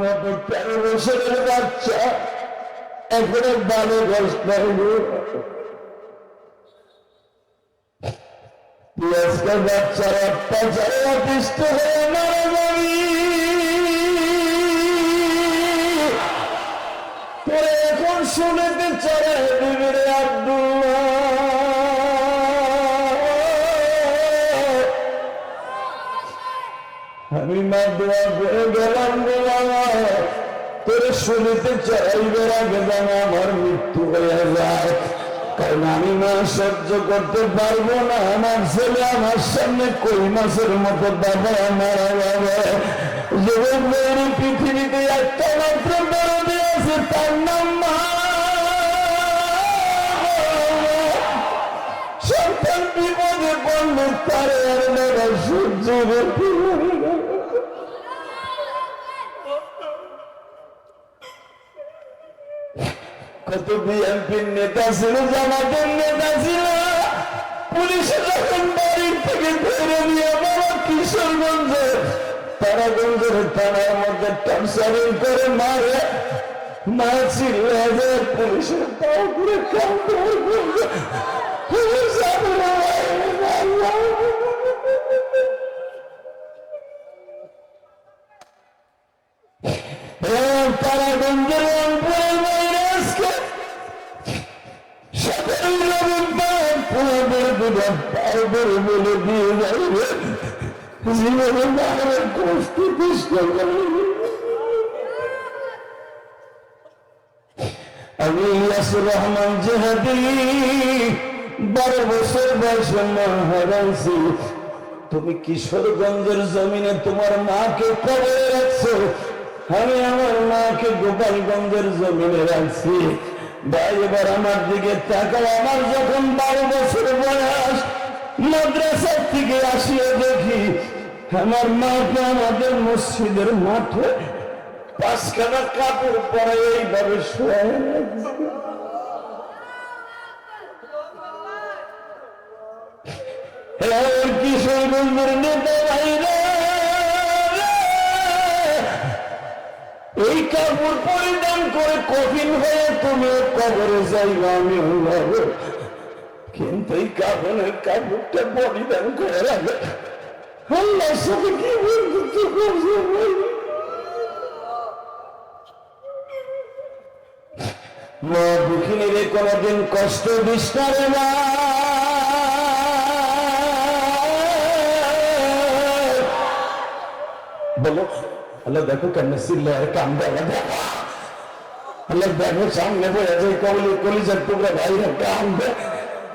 মতো তেরো বছরের বাচ্চা। এখনও বারো বছর আজকাল বাচ্চার অত্যাচারে অতিষ্ঠ হয়ে মারা যাবি। তোরে এখন শুনেতে চলে দিবি রে আব্দুল্লাহ। আমি মা দোয়া করে শুনিতে চাইবার আগে আমার মৃত্যু হয়ে যায়। কারণ আমি মা সহ্য করতে পারব না। আমার ছেলে আমার সামনে কই মাসের মতো বাবা মারা যাবে। যুবক পৃথিবীতে একটা মাত্র দরদে আছে, তার নাম সন্তান বিপদে পড়লে তারে আর নেওয়া সহ্য করতে পারে না। কত বিএনপির নেতা ছিল, জামাতের নেতা ছিল পুলিশে যখন বাড়ির থেকে ধরে নিয়ে বাবা কিশোরগঞ্জে, তারাগঞ্জের থানার মধ্যে টর্চারিং করে মারে পুলিশের পারবের বলে দিয়ে যাইবে জীবনে বাইরে কষ্ট কৃষ্ণ আমি ইয়াসুর রহমান জেহাদি, বারো বছর বয়সে মা হারাইছি। তুমি কিশোরগঞ্জের জমিনে তোমার মাকে কবরে রাখছো। আমি আমার মাকে গোপালগঞ্জের জমিনে রাখছি। ভাই এবার আমার দিকে তাকাও, আমার যখন বারো বছর বয়স মাদ্রাসার থেকে আসিয়ে দেখি আমার মাকে আমাদের মসজিদের মাঠে পাঁচখানা কাপড় পরে এইভাবে শোয়া রাখছে কিশোরগঞ্জের নেতা ভাইরা, এই কাপড় পরিধান করে কঠিন হয়ে তুমি কবরে যাইবা আমি কিন্তু এই কাপড়ের কাপড়টা পরিধান করে সাথে কি? মা দুঃখিনীরে কোনদিন কষ্ট দিস না বলো, আল্লাহ দেখো কেমন সিল্লে আর কান্দে আল্লাহ দেখো আল্লাহ দেখো সামনে কবলি কলিজার টুকরা ভাইরা কান্দে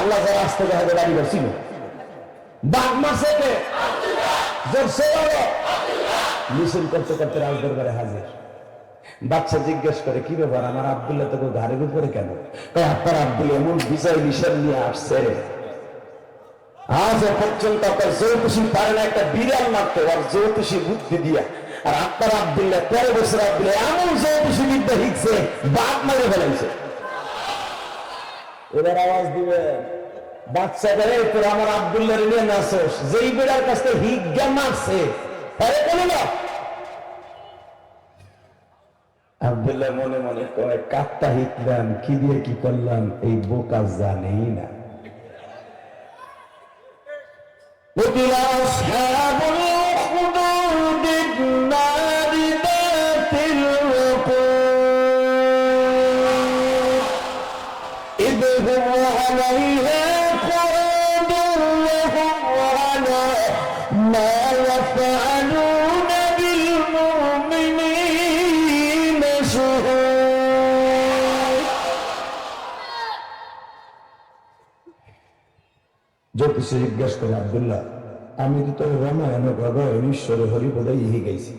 আল্লাহ যারা আসতে হবে দাবি করছিল। বাঘ মাসে মিছিল করতে করতে রাজ দরবারে হাজির। বাচ্চা জিজ্ঞেস করে, কি ব্যাপার? আমার আব্দুল্লাহ তোকে ঘাড়ের উপরে কেন? আপনার আব্দুল এমন বিষয় নিষেধ নিয়ে আসছে আজ পর্যন্ত আপনার জ্যোতিষী পারে না একটা বিড়াল মারতে। আর জ্যোতিষী বুদ্ধি দিয়া, আর আপনার আব্দুল্লাহ, তেরো বছর আব্দুল্লাহ এমন জ্যোতিষী বিদ্যা শিখছে বাদ মারে ফেলাইছে। এবার আওয়াজ দিবে বাচ্চা বেড়ে তোর আমার আব্দুল্লাহ নিয়ে নাচস যেই বেড়ার কাছ থেকে হিজ্ঞা মারছে আরে কোনো না আব্দুল্লাহ মনে মনে কয় কাত্তা হিটলাম কি দিয়ে কি করলাম এই বোকা জানেই না قتل أصحاب الأخدود النار إذ هم عليها قعود وهم على ما يفعلون بالمؤمنين شهود জ্যোতিষী জিজ্ঞাসা করে আবদুল্লাহ আমি তো তোর রামায়ণ গগন ঈশ্বর হরিপদাই ইহি গাইছি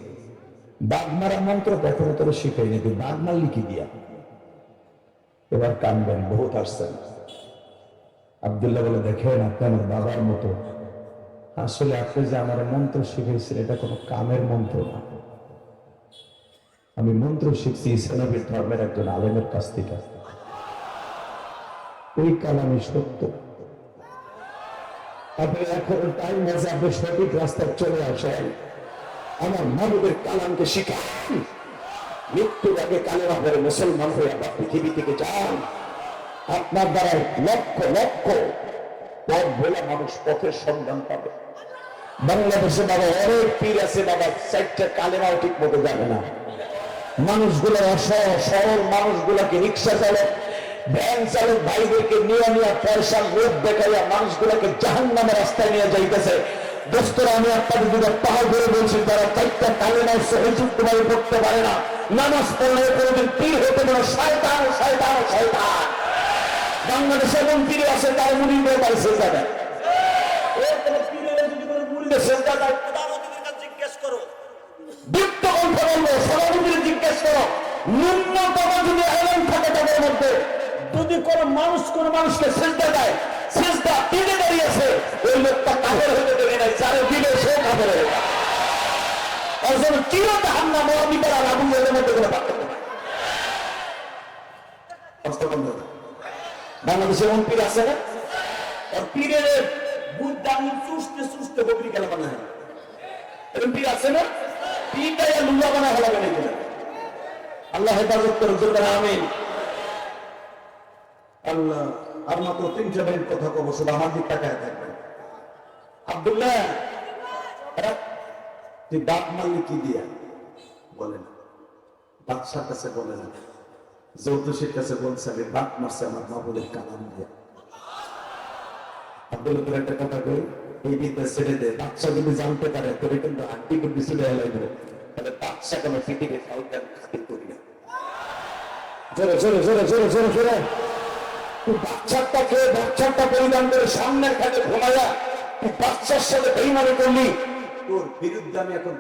বাঘ মারা মন্ত্র দেখো তোর শিখাই নাকি বাঘ মারলি কি দিয়া এবার কানবেন, বহুত আসছেন। আবদুল্লাহ বলে, দেখেন আপনি আমার বাবার মতো। আসলে আপনি যে আমার মন্ত্র শিখাইছেন, এটা কোনো কামের মন্ত্র না। আমি মন্ত্র শিখছি ইসলামী ধর্মের একজন আলেমের কাছ থেকে। ওই কালামই সত্য। আপনি এখন টাইম আছে, আপনি সঠিক রাস্তায় চলে আসেন। আমার মানবের কালামকে শিখান। মৃত্যুর আগে কালেমা করে মুসলমান হয়ে আবার পৃথিবী থেকে যান আপনার দ্বারা লক্ষ লক্ষ পথ বলে মানুষ পথের সন্ধান পাবে। বাংলাদেশে বাবা অনেক পীর আছে, বাবা চারটা কালেমাও ঠিক মতো যাবে না। মানুষগুলো অসহ, সরল মানুষগুলোকে রিক্সা চালক, ভ্যান চালক, ভাইদেরকে নিয়ে নিয়ে পয়সার লোভ দেখাইয়া মানুষগুলোকে জাহান নামের রাস্তায় নিয়ে যাইতেছে। দোস্তরা আমি আপনাদের দুটো পাহাড় ধরে বলছি তারা চারটা কালেমাও সহযুক্ত ভাবে পড়তে পারে না। নামাজ পড়লে কোনোদিন পীর হতে পারে শয়তান শয়তান শয়তান। বাংলাদেশে এমন পীর আছে, তার মুড়ি নিয়ে পারে সে যাবে জিজ্ঞেস করো। দীপ্ত কণ্ঠ বলব সভাপতির জিজ্ঞেস করো। ন্যূনতম যদি থাকে মধ্যে কোন মানুষ কোন মানুষকে সেজদা দেয়, সেজদা তীরে দাঁড়িয়েছে, ওই লোকটা কাফের হতে দেবে নাই যারা সে কাফের হয়ে যায় অর্জন চিরতে হামলা মহাবিকার আর আগুন এর মধ্যে কোনো পার্থক্য নাই হলো। বাংলাদেশে এমন পীর আছে না? পীরের বুদ্ধ আঙুল চুষতে চুষতে বকরি খেলা বানায় এরকম পীর আছে না? পীরটা ইয়া লুলা বানা হলাবে না এগুলো। আল্লাহ হেফাজত করুন দুর্গা আমিন। আল্লাহ, আর মাত্র তিনটা মিনিট কথা কব, শুধু আমার দিক তাকায় থাকবেন আব্দুল্লাহ তুই ডাক মারলি কি দিয়া? বলে না। বাদশার কাছে বলে না। যৌতুষের কাছে বলছে, আমি ডাক মারছে আমার মাবুলের কালাম দিয়া। আব্দুল্লাহ তোর একটা কথা কই, এই বিদ্যা ছেড়ে দে বাচ্চা যদি জানতে পারে, তোরে কিন্তু আন্টি করবি চলে এলাইবে তাহলে বাচ্চা কোনো কাউকে আমি খাতির করি না। জোরে জোরে জোরে জোরে জোরে জোরে। তুই বাচ্চাটাকে বাচ্চাটা পরিধান করে সামনের খাটে ঘুমায়া বাচ্চার সাথে বেইমানি করলি। তোর বিরুদ্ধে আমি এখন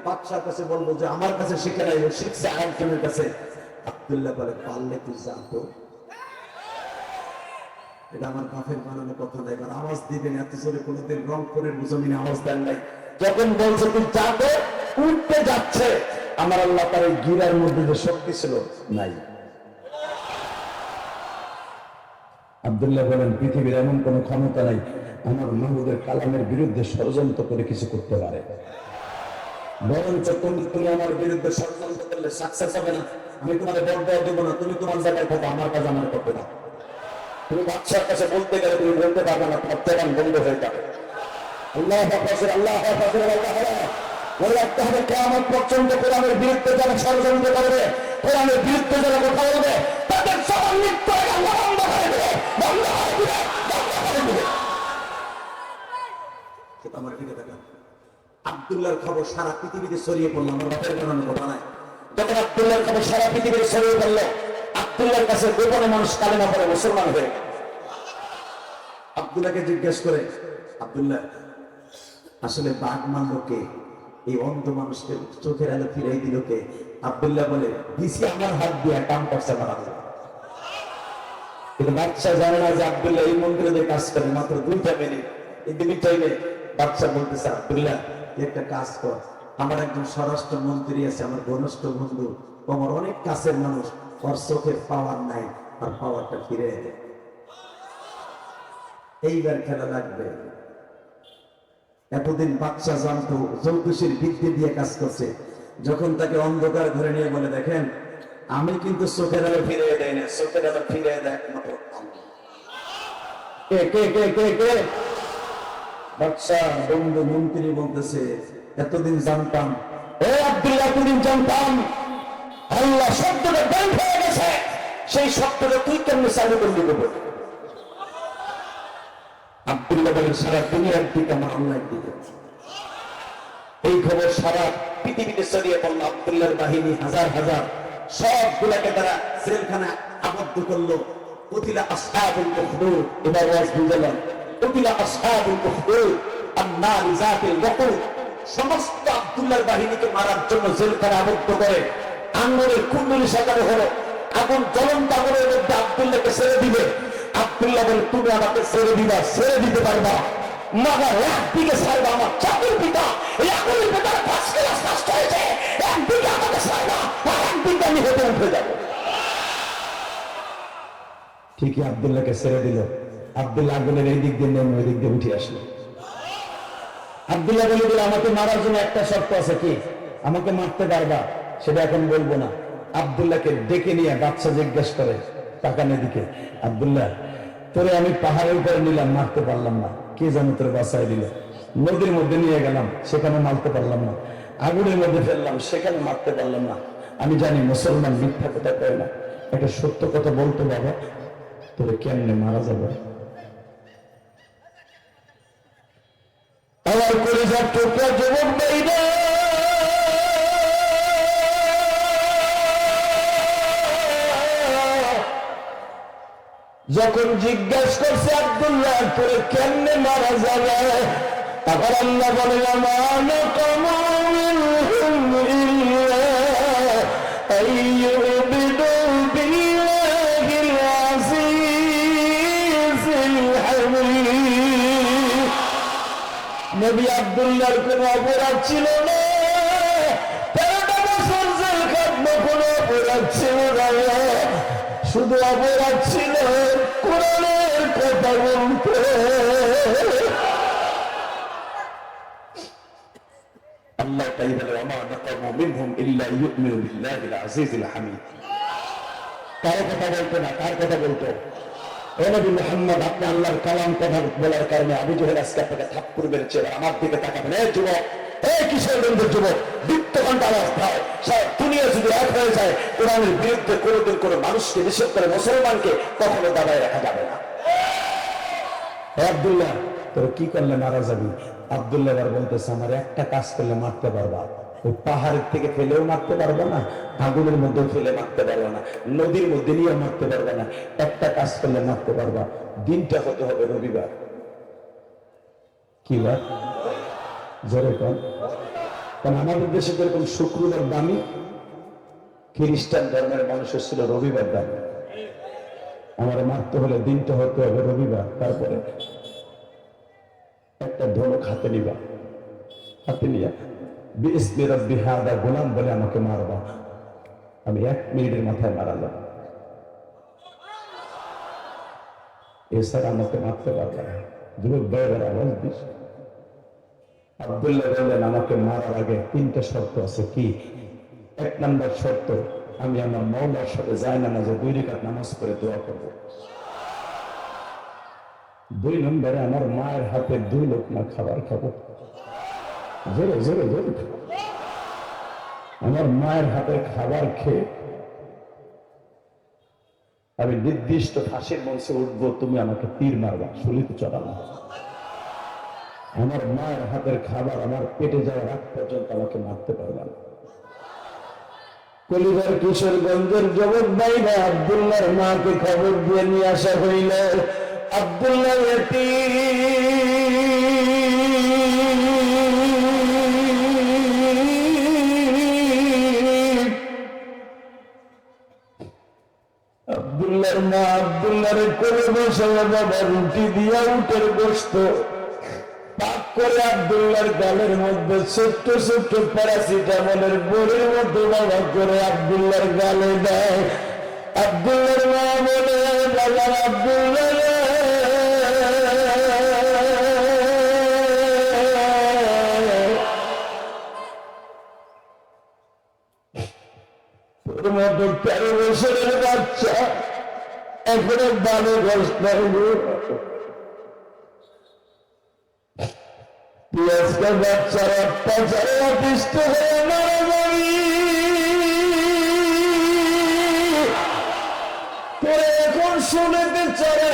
কাছে বলব যে আমার কাছে শিখে নাই শিখছে আরেকজনের কাছে। আব্দুল্লাহ বলে, পারলে তুই জানতো এটা আমার বানানো কথা কারণ আওয়াজ দিবেন, এত জোরে কোনোদিন রংপুরের জমিনে আওয়াজ দেন নাই। যখন বলছে তুই যাবে উঠতে যাচ্ছে। আমার আল্লাহ তার এই গিরার মধ্যে যে শক্তি ছিল, নাই। আব্দুল্লাহ বলেন, পৃথিবীর এমন কোন ক্ষমতা নাই, আমার মাহমুদের কালামের বিরুদ্ধে ষড়যন্ত্র করে কিছু করতে পারে। বরঞ্চ তুমি তুমি আমার বিরুদ্ধে ষড়যন্ত্র করলে সাকসেস হবে না। আমি তোমাদের বড় দেবো না। তুমি তোমার জায়গায় থাকো আমার কাজ আমার করতে না তুমি বাচ্চার কাছে বলতে গেলে তুমি বলতে পারবে না তেমন বন্ধ হয়ে যাবে। আল্লাহ হাফাজের আল্লাহ হাফাজের আল্লাহ মনে রাখতে হবে কেমন পর্যন্ত কোরআনের বিরুদ্ধে যারা ষড়যন্ত্র করবে কোরআনের বিরুদ্ধে যারা কথা বলবে তাদের সবার মৃত্যু আল্লাহ বন্ধ করে দেবে। বন্ধ করে দেবে বন্ধ করে দেবে। আমার দিকে তাকান। আব্দুল্লাহর খবর সারা পৃথিবীতে ছড়িয়ে পড়ল, আমার বাপের বানানো কথা নাই যখন আব্দুল্লাহর খবর সারা পৃথিবীতে ছড়িয়ে পড়ল, আব্দুল্লাহর কাছে গোপনে মানুষ কালেমা পড়ে, মুসলমান হয়ে। গেল। আব্দুল্লাহকে জিজ্ঞেস করে, আব্দুল্লাহ, আসলে বাঘ মারলো কে? এই অন্ধ মানুষকে চোখের আলো ফিরাই দিল কে? আব্দুল্লাহ বলে, দিছি আমার হাত দিয়ে কাম করছে মারা কিন্তু বাচ্চা জানে না যে আব্দুল্লাহ এই মন্দিরে কাজ করে, মাত্র দুইটা মিনিট এই দুই টাইমে বাচ্চা বলতেছে, আব্দুল্লাহ একটা কাজ কর। আমার একজন স্বরাষ্ট্র মন্ত্রী আছে, আমার ঘনিষ্ঠ বন্ধু। আমার অনেক কাছের মানুষ। ওর চোখের পাওয়ার নাই আর পাওয়ারটা ফিরে এইবার খেলা লাগবে। এতদিন বাচ্চা জানতো যৌতুষের বিদ্যে দিয়ে কাজ করছে। যখন তাকে অন্ধকার ঘরে নিয়ে বলে, দেখেন, আমি কিন্তু চোখের আলো ফিরে দেয় না, চোখের আলো ফিরে দেয় একমাত্র মন্ত্রী বলতেছে, এতদিন জানতাম ও আব্দুল্লাহ, এতদিন জানতাম, আল্লাহ শব্দটা বন্ধ হয়ে গেছে, সেই শব্দটা তুই কেমনি চালু করলি দেবো আব্দুল্লাহ বলেন, সারা দুনিয়ার দিকে আমার অন্যায় দিকে এই খবর সারা পৃথিবীতে ছড়িয়ে পড়ল, আব্দুল্লাহর বাহিনী হাজার হাজার, সবগুলাকে তারা জেলখানা আবদ্ধ করল। কতিলা আসহাবুল কুফরুর এবার ওয়াজ বুঝালাম কতিলা আসহাবুল সমস্ত আব্দুল্লাহর বাহিনীকে মারার জন্য জেলখানে আবদ্ধ করে আঙ্গুরের কুণ্ডলি সাজানো হলো। আগুন জ্বলন্ত আগুনের মধ্যে আব্দুল্লাহকে ছেড়ে দিবে। আব্দুল্লাহ বলে, তুমি আমাকে ছেড়ে দিবা, ছেড়ে দিতে পারবা। ঠিকই আবদুল্লাহকে ছেড়ে দিল। আবদুল্লাহ আগুনের এই দিক দিয়ে নেমে ওই দিক দিয়ে উঠে আসলো। আবদুল্লাহ বলে দিল, আমাকে মারার জন্য একটা শর্ত আছে কি? আমাকে মারতে পারবা? সেটা এখন বলব না। আবদুল্লাহকে ডেকে নিয়ে বাচ্চা জিজ্ঞেস করে তাকানের দিকে আবদুল্লাহ, তোরে আমি পাহাড়ের উপরে নিলাম, মারতে পারলাম না। কে জানো তোরে বাসায় দিল। নদীর মধ্যে নিয়ে গেলাম, সেখানে মারতে পারলাম না। আগুনের মধ্যে ফেললাম, সেখানে মারতে পারলাম না। আমি জানি মুসলমান মিথ্যা কথা কয় না। একটা সত্য কথা বলতো বাবা, তোরে কেমনে মারা যাবে? আমার কলিজার টোকরা যুবক বাইরে যখন জিজ্ঞাসা করছে আব্দুল্লাহ করে কেমনে মারা যাবে? তখন আল্লাহ বলে আমার কমিল। নবী আব্দুল্লাহর কোন অপরাধ ছিল না। কোন অপরাধ ছিল না। শুধু অপরাধ ছিল কোরআনের কথা বলতে। আল্লাহ তাই বলে আমা নাকামু মিনহুম ইল্লা হামিদ। কার কথা বলতো না, কার কথা বলতো? নবী আপনি আল্লাহর কালাম কথা বলার কারণে আজকে আপনাকে আমার দিকে তাকাবেন। এই যুবক এই যুবক? যদি এক যায় বিরুদ্ধে কোনো মানুষকে করে মুসলমানকে কখনো দাবায় রাখা যাবে না। তোর কি করলে মারা যাবি আব্দুল্লাহ বলতেছে, আমার একটা কাজ করলে মারতে পারবা। ওই পাহাড়ের থেকে ফেলেও মারতে পারবে না, আগুনের মধ্যে ফেলে মারতে পারবে না, নদীর মধ্যে নিয়ে মারতে পারবে না, একটা কাজ করলে মারতে পারবা দিনটা হতে হবে রবিবার? কি বার? জোরে কারণ আমাদের দেশে যেরকম শুক্রবার দামি, খ্রিস্টান ধর্মের মানুষের ছিল রবিবার দামি। আমার মারতে হলে দিনটা হতে হবে রবিবার, তারপরে একটা ধনুক হাতে নিবা। হাতে নিয়া বিসমি রব্বি হাদা গোলাম বলে আমাকে মারবা। আমি এক মিনিটের মাথায় মারা যাব এছাড়া আমাকে মারতে পারবে না। যুবক আব্দুল্লাহ বললেন, আমাকে মারার আগে তিনটা শর্ত আছে। কি? এক নাম্বার শর্ত, আমি আমার মৌলার সাথে যাই না যে দুই রেখাত নামাজ পড়ে দোয়া করব। দুই নম্বরে, আমার মায়ের হাতে দুই লোক না খাবার খাব। জোরে জোরে জোরে। আমার মায়ের হাতে খাবার খেয়ে আমি নির্দিষ্ট ফাঁসির মঞ্চে উঠবো, তুমি আমাকে তীর মারবা, শুলিতে চড়ানো আমার মায়ের হাতের খাবার আমার পেটে যাওয়ার আগ পর্যন্ত আমাকে মারতে পারবে না। কলিবার কিশোরগঞ্জের জগৎ বাইরা আবদুল্লাহর মাকে খবর দিয়ে নিয়ে আসা হইল। আবদুল্লাহ আব্দুল্লাহর মা আব্দুল্লাহর কোলে বসে বাবা রুটি দিয়া উঠের বসত পাক করে আব্দুল্লাহর গালের মধ্যে ছোট্ট ছোট্ট প্যারাসিটামলের বড়ির মধ্যে বাবা করে আব্দুল্লাহর গালে দেয়। আব্দুল্লাহর মা বলে, বাবা আব্দুল্লাহ মতো তেরো বছরের এখনও দানে কষ্ট তুই আজকে বাচ্চার অত্যাচারে অতিষ্ঠ হয়ে মারা যাবি। এখন শুনেতে চড়ে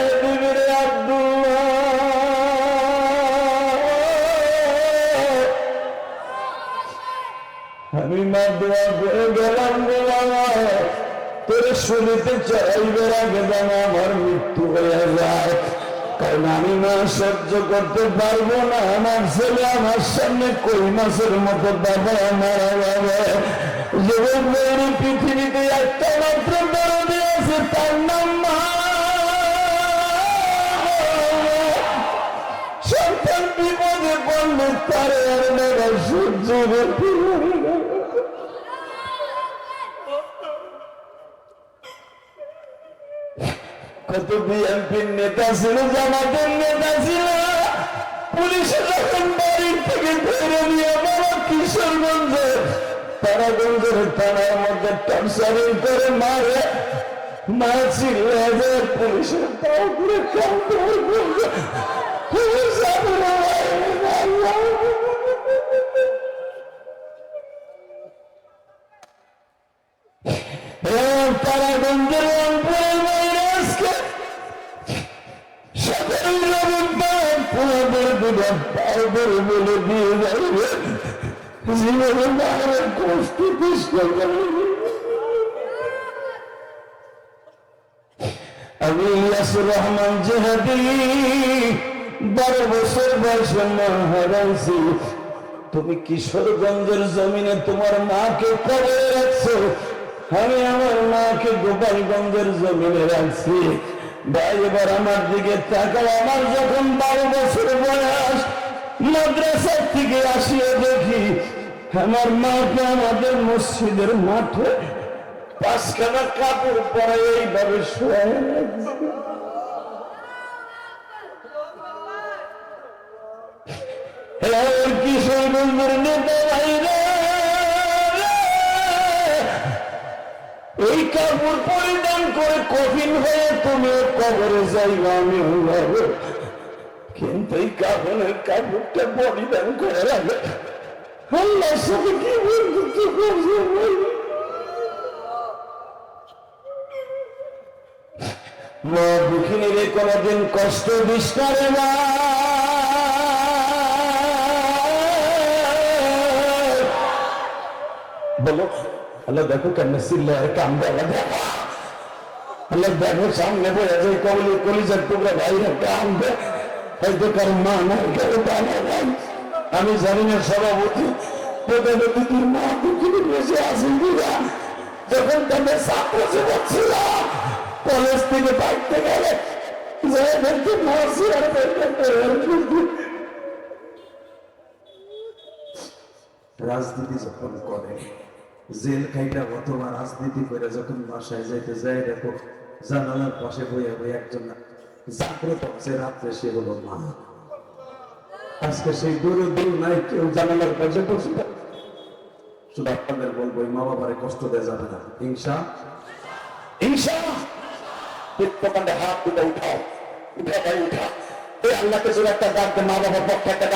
শুনিতে চাইবে আগে যেন আমার মৃত্যু হয়ে যায়। কারণ আমি না সহ্য করতে পারব না, আমার ছেলে আমার সামনে কই মাসের মতো বাবা মারা যাবে। যুবক পৃথিবীতে একটা মাত্র দরদে আছে, তার নাম মা। সন্তান বিপদে পড়লে তারে আর সহ্য করতে পারে না। কত বিএনপির নেতা ছিল জামাতের নেতা ছিল পুলিশে যখন বাড়ির থেকে ধরে নিয়ে বাবা কিশোরগঞ্জে তারাগঞ্জের থানার মধ্যে টর্চারিং করে মারে মা যে পুলিশের তাও করে কাম করে বলছে, পুলিশ রহমান জেহাদি, বারো বছর বয়সে মা তুমি কিশোরগঞ্জের জমিনে তোমার মাকে কবে রাখছো। আমি আমার মাকে গোপালগঞ্জের জমিনে রাখছি। এবার আমার দিকে তাকাও। আমার যখন বারো বছর বয়স, মাদ্রাসার থেকে আসিয়ে দেখি আমার মাকে আমাদের মসজিদের মাঠে পাঁচখানা কাপড় পরে এইভাবে শোয়া নেতা এই কাপড় পরিধান করে কঠিন হয়ে তুমি কবরে যাইবা, আমি কিন্তু এই কাপড়ের কাপড়টা পরিধান করে রাখে। আল্লাহর সাথে কি বন্ধুত্ব করছে? মা দুঃখিনী রে, কোনদিন কষ্ট দিস না রে মা। বলো, আল্লাহ দেখো কেমন সিল্লার কাম দেওয়া দেখো। আল্লাহ দেখো সামনে বলে যে কবলি কলিজার টুকরা ভাইরা কাম দে হয়তো কারও মা বাবা নাই। আমি জানি না সভাপতি মা দুঃখিনী বসে যখন তাদের ছাত্র যুবক ছিল, কলেজ থেকে গেলে রাজনীতি যখন করে, জেল খাইটা অথবা রাজনীতি করে যখন বাসায় যাইতে যায়, দেখো জানালার পাশে বইয়া বই একজন জাগ্রত হচ্ছে, রাত্রে সে হলো মা। আজকে সেই দূরে দূর নাই কেউ জানালার বসে থাকে। শুধু আপনাদের বলব মা বাবারে কষ্ট দেওয়া যাবে না। হিংসা? ঈশা পিত্তকাণ্ডে হাত দুটো উঠাও। উঠা ভাই উঠা এই আল্লাহকে জোরে একটা ডাক মা বাবার পক্ষে একটা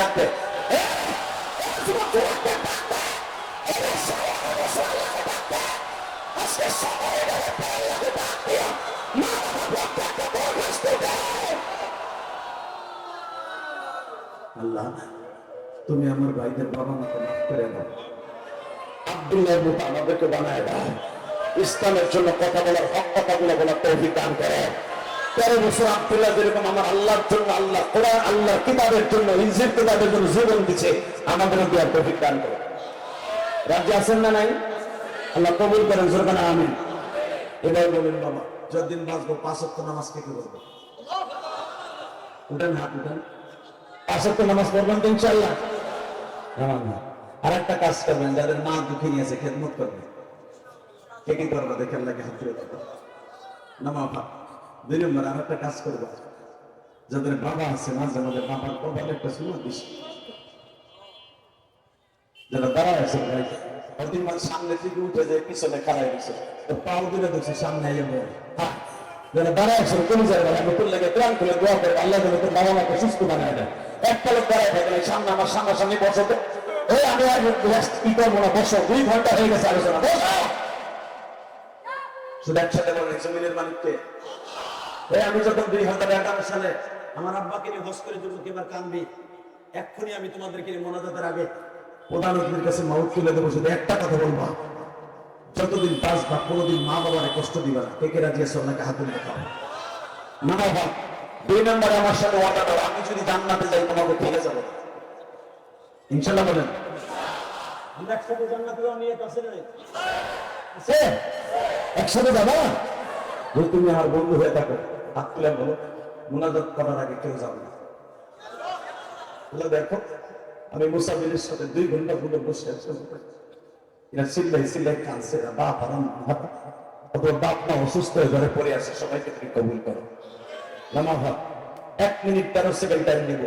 আল্লাহ, তুমি আমার ভাইদের বাবা মাকে মাফ করে দাও। আব্দুল্লাহর মতো আমাদেরকে বানায় দাও। ইসলামের জন্য কথা বলার হক বলার তৌফিক দান করে। তেরো বছর আব্দুল্লাহ যেরকম আমার আল্লাহর জন্য, আল্লাহ কোরআন আল্লাহ কিতাবের জন্য কিতাবের জন্য জীবন দিচ্ছে আমাদেরও দেওয়ার তৌফিক দান করে। রাজ্যে আছেন না নাই? আল্লাহ কবুল করেন সরকার আমিন। এবার বলেন, বাবা, যতদিন বাঁচবো, পাঁচ অক্ট নামাজ কে কি করব উঠেন হাত, উঠেন। পাঁচক নামাজ পড়বেন তো ইনশাল্লাহ আর একটা কাজ করবেন, যাদের মা দুঃখী নিয়েছে খেদমত করবেন। কে কি করব দেখেন লাগে হাত তুলে নামা দুই নম্বর আর একটা কাজ করব। যাদের বাবা আছে, মাঝে মাঝে বাবার বাবার একটা শুনো দিস যারা দাঁড়ায় আছে, ভাই প্রতিদিন মানে সামনে থেকে উঠে যায়, পিছনে খাড়াই গেছে। তো পাও দিলে দেখছি সামনে বলে হ্যাঁ যারা দাঁড়ায় আছেন কোন জায়গায়? আমি তোর প্রাণ করে দোয়া করে আল্লাহ যেন তোর বাবা মাকে সুস্থ বানায় দেয়। একটা লোক দাঁড়ায় থাকে না, সামনে আমার আমি এক্ষুনি আমি তোমাদেরকে আগে প্রধান অতিথির কাছে মাউথ তুলে দেবো। শুধু একটা কথা বলবা। যতদিন কোনোদিন মা বাবারে কষ্ট দিবা না। কে কে রাজি আছে? ওনাকে হাত দেখাও। মা বাবা দুই নম্বরে আমার সাথে আমি যদি জান্নাতে যাই তোমাকে ফিরে যাব ইনশাল্লাহ বলেন। আমরা একসাথে জান্নাতে যাওয়া নিয়ে আছে না আছে? একসাথে যাবা? যদি তুমি আমার বন্ধু হয়ে থাকো হাত তুলে বলো মোনাজাত করার আগে কেউ যাবে না। বলে দেখো আমি মুসাফিরের সাথে দুই ঘণ্টা পুরো বসে আছি। এরা চিল্লাই চিল্লাই কাঁদছে বাপ আরাম অথবা বাপ মা অসুস্থ হয়ে ঘরে পড়ে আছে সবাইকে তুমি কবুল করো। ভাব এক মিনিট তেরো সেকেন্ড টাইম নিব।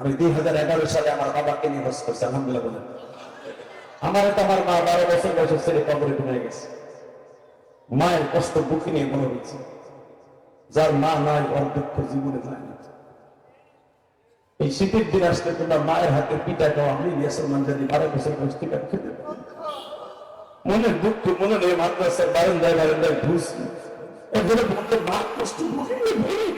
আমি দুই হাজার এগারো সালে আমার বাবাকে নিয়ে হস করছি, আলহামদুলিল্লাহ আমার তো আমার মা বারো বছর বয়সের ছেলে কবরে ঘুমিয়ে গেছে মায়ের কষ্ট বুকে নিয়ে মনে হচ্ছে, যার মা নাই, ওর দুঃখ জীবনে যায় না এই শীতের দিন আসলে তোমরা মায়ের হাতে পিঠা খাওয়া আমি বারো বছর বয়স থেকে খেতে পারি না। মনের দুঃখ, মনে নেই, মাদ্রাসার বারান্দায় বারান্দায় ঘুষ এগুলো মা কষ্ট মনে নেই ভাই।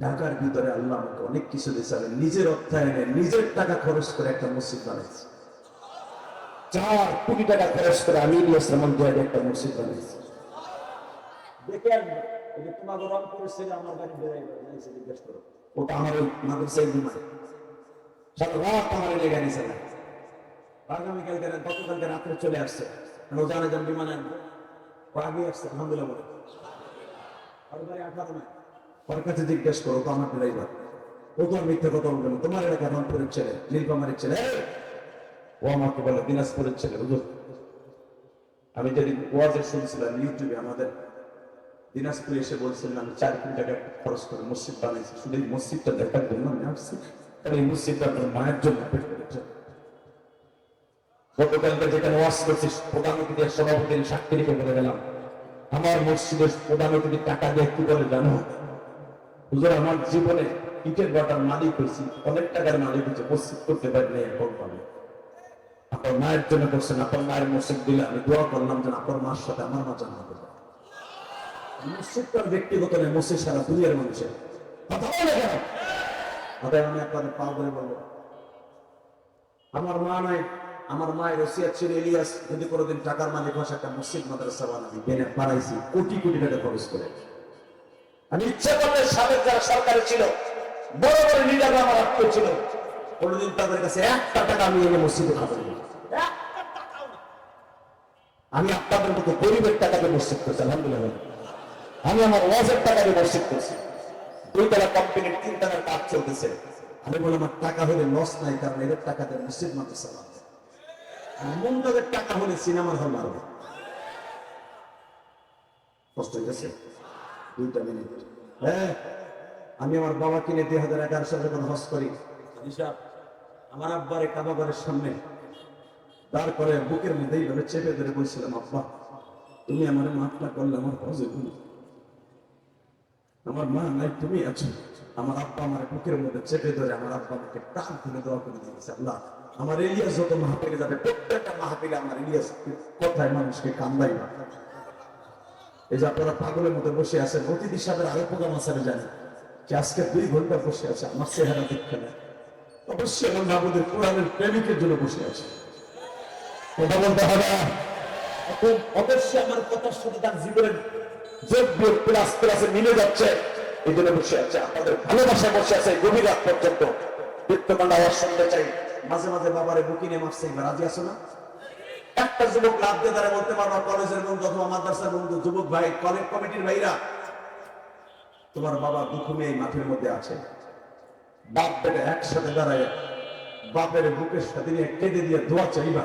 ঢাকার ভিতরে আল্লাহ আমাকে অনেক কিছু দিয়েছে। নিজের অর্থায়নে নিজের টাকা খরচ করে একটা মসজিদ বানাইছে। চার কোটি টাকা খরচ করে আমি একটা মসজিদ বানিয়েছি না। চলে আসছে। যান বিমানে আগে আসছে, আলহামদুলিল্লাহ ওর কাছে জিজ্ঞেস করো, তো আমার ড্রাইভার ও তো মিথ্যা কথা বলবে না। তোমার এলাকা রংপুরের ছেলে, নীলফামারির ছেলে। ও আমাকে বলে, দিনাজপুরের ছেলে বুঝো আমি যেদিন ওয়াজে শুনছিলাম ইউটিউবে আমাদের দিনাজপুরে এসে বলছিলেন আমি চার কোটি টাকা খরচ করে মসজিদ বানাইছি। শুধু এই মসজিদটা দেখার জন্য আমি আসছি। আর এই মসজিদটা আপনার মায়ের জন্য গতকালকে যেখানে ওয়াজ করছিস প্রধান অতিথির সভাপতির সাক্ষী রেখে বলে গেলাম, আমার মসজিদের প্রধান অতিথি টাকা দিয়ে কি বলে জানো? হুজুর, আমার জীবনে ইটের বাটার মালিক হয়েছি, অনেক টাকার মালিক হয়েছে মসজিদ করতে পারি না এখন পাবে আপনার মায়ের জন্য করছেন, আপনার মায়ের মসজিদ দিলে আমি দোয়া করলাম যেন আপনার মার সাথে আমার মা জান্নাতে যায়। মসজিদ তার ব্যক্তিগত নেই মসজিদ সারা দুনিয়ার মানুষের। কথা বলে কেন? আমি আপনাদের পা করে বলব। আমার মা নাই আমার মায়ের ছিল যদি কোনোদিন টাকার মালিক হয় একটা মসজিদ, মাদ্রাসা বানাবি। বেনে বাড়াইছি কোটি কোটি টাকা খরচ করে। আমি ইচ্ছা করলে সাবেক ছিল, বড় ছিল, কোনোদিন তাদের কাছে একটা টাকা আমি মসজিদে খাব আমি আপনাদের মতো গরিবের টাকাতে মসজিদ করছি, আলহামদুলিল্লাহ। আমি আমার ওয়াজের টাকা দিয়ে মসজিদ করছি। দুই তালা কোম্পানির তালার কাজ চলতেছে। আমি বললাম আমার টাকা হলে লস নাই, কারণ এদের টাকাতে মসজিদ মাদ্রাসা মুন্ডাদের টাকা হলে সিনেমার হল মারবে কষ্ট হয়ে গেছে দুইটা মিনিট হ্যাঁ আমি আমার বাবা কিনে দুই হাজার এগারো সালে যখন হস করি আমার আব্বারে কাবাবারের সামনে, তারপরে বুকের মধ্যে এইভাবে চেপে ধরে বলছিলাম, আব্বা, তুমি আমার করলে আমার হজে আমার মা নাই, তুমি আছো। আমার আব্বা আমার বুকের মধ্যে চেপে ধরে আমার আব্বা আমাকে টান দেওয়া করে দিয়েছে, আল্লাহ, আমার ইলিয়াস যত মাহফিলে যাবে, প্রত্যেকটা মাহফিলে আমার ইলিয়াস কথায় মানুষকে কান্দাই না এই যে আপনারা পাগলের মতো বসে আছেন অতিথি সাহেবের আরও আছে, আমি জানি। যে আজকে দুই ঘণ্টা বসে আছে, আমার চেহারা দেখতে না অবশ্যই আমার নাবুদের কোরআনের প্রেমিকের জন্য বসে আছে। কথা বলতে হবে না। অতএব অবশ্যই আমার কথার সাথে তার জীবনের প্লাস মিলে যাচ্ছে। এই জন্য বসে আছে আপনাদের ভালোবাসায় বসে আছে, গভীর রাত পর্যন্ত। চাই। মাঝে মাঝে বাবারে বুকি নিয়ে মারছে রাজি আছো না? একটা যুবক লাভ দিয়ে তারা বলতে পারব, কলেজের বন্ধু অথবা মাদ্রাসার বন্ধু, যুবক ভাই কলেজ কমিটির ভাইরা, তোমার বাবা দুঃখ মেয়ে মাঠের মধ্যে আছে। বাপ বেটা একসাথে দাঁড়ায়, বাপের বুকের সাথে নিয়ে কেঁদে দিয়ে দোয়া চাইবা।